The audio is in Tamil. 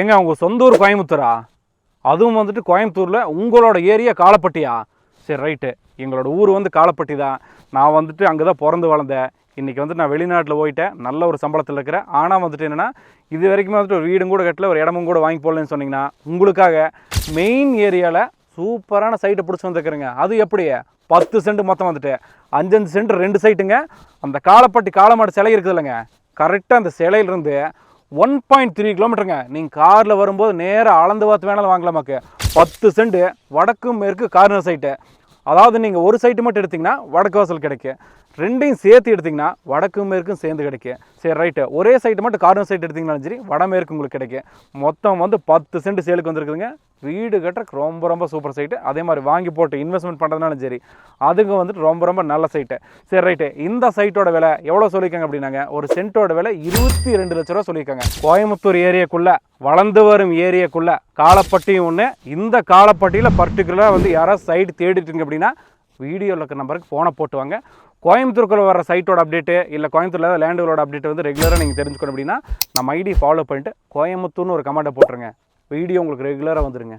ஏங்க உங்கள் சொந்த ஊர் கோயம்புத்தூரா? அதுவும் வந்துட்டு கோயம்புத்தூரில் உங்களோட ஏரியா காலப்பட்டியா? சரி ரைட்டு. எங்களோட ஊர் வந்து காலப்பட்டி தான். நான் வந்துட்டு அங்கே தான் பிறந்து வளர்ந்தேன். இன்றைக்கி வந்து நான் வெளிநாட்டில் போயிட்டேன். நல்ல ஒரு சம்பளத்தில் இருக்கிறேன். ஆனால் வந்துட்டு என்னென்னா இது வரைக்கும் வந்துட்டு ஒரு வீடும் கூட கட்டல ஒரு இடமும் கூட வாங்கி போடலன்னு சொன்னிங்கன்னா உங்களுக்காக மெயின் ஏரியாவில் சூப்பரான சைட்டை பிடிச்சி வந்துருக்குறேங்க. அது எப்படி? பத்து சென்ட் மொத்தம் வந்துட்டு. அஞ்சஞ்சு சென்ட் ரெண்டு சைட்டுங்க அந்த காலப்பட்டி காலமாடு சிலை இருக்குது இல்லைங்க கரெக்டாக அந்த சிலையிலிருந்து ஒன் பாயிண்ட் த்ரீ கிலோமீட்டருங்க நீங்கள் காரில் வரும்போது நேராக அளந்து பார்த்து வேணாலும் வாங்கலாமாக்கு? பத்து சென்ட் வடக்கு மேற்கு கார்னர் சைட்டு அதாவது நீங்கள் ஒரு சைட்டு மட்டும் எடுத்தீங்கன்னா வடக்கு வாசல் கிடைக்கும் ரெண்டையும் சேர்த்து எடுத்திங்கன்னா வடக்கு மேற்கும் சேர்ந்து கிடைக்கும். சரி ரைட்டு ஒரே சைட்டு மட்டும் கார்னர் சைட் எடுத்திங்கனாலும் சரி வடமேற்கு உங்களுக்கு கிடைக்கும். மொத்தம் வந்து பத்து சென்ட் சேலுக்கு வந்திருக்குதுங்க. வீடு கட்டுறக்கு ரொம்ப ரொம்ப சூப்பர் சைட்டு அதே மாதிரி வாங்கி போட்டு இன்வெஸ்ட்மெண்ட் பண்ணுறதுனாலும் சரி அதுங்க வந்துட்டு ரொம்ப ரொம்ப நல்ல சைட்டு சரி ரைட்டு இந்த சைட்டோட விலை எவ்வளோ சொல்லியிருக்காங்க அப்படின்னாங்க? ஒரு சென்ட்டோட விலை இருபத்தி ரெண்டு லட்ச ரூபா சொல்லியிருக்காங்க. கோயம்புத்தூர் ஏரியாக்குள்ளே வளர்ந்து வரும் ஏரியாக்குள்ளே காலப்பட்டியும் ஒன்று இந்த காலப்பட்டியில் பர்டிகுலராக வந்து யாராவது சைடு தேடிட்டுங்க அப்படின்னா வீடியோவில் இருக்கிற நம்பருக்கு ஃபோனை போட்டுவாங்க. கோயம்புத்தூருக்குள்ள வர சைட்டோட அப்டேட்டு இல்லை கோயம்புத்தூரில் லேண்டுகளோட அப்டேட் வந்து ரெகுலராக நீங்கள் தெரிஞ்சுக்கணும் அப்படின்னா நம்ம ஐடி ஃபாலோ பண்ணிட்டு கோயம்புத்தூர்னு ஒரு கமெண்ட்டை போட்டுருங்க. வீடியோ உங்களுக்கு ரெகுலராக வந்துருங்க.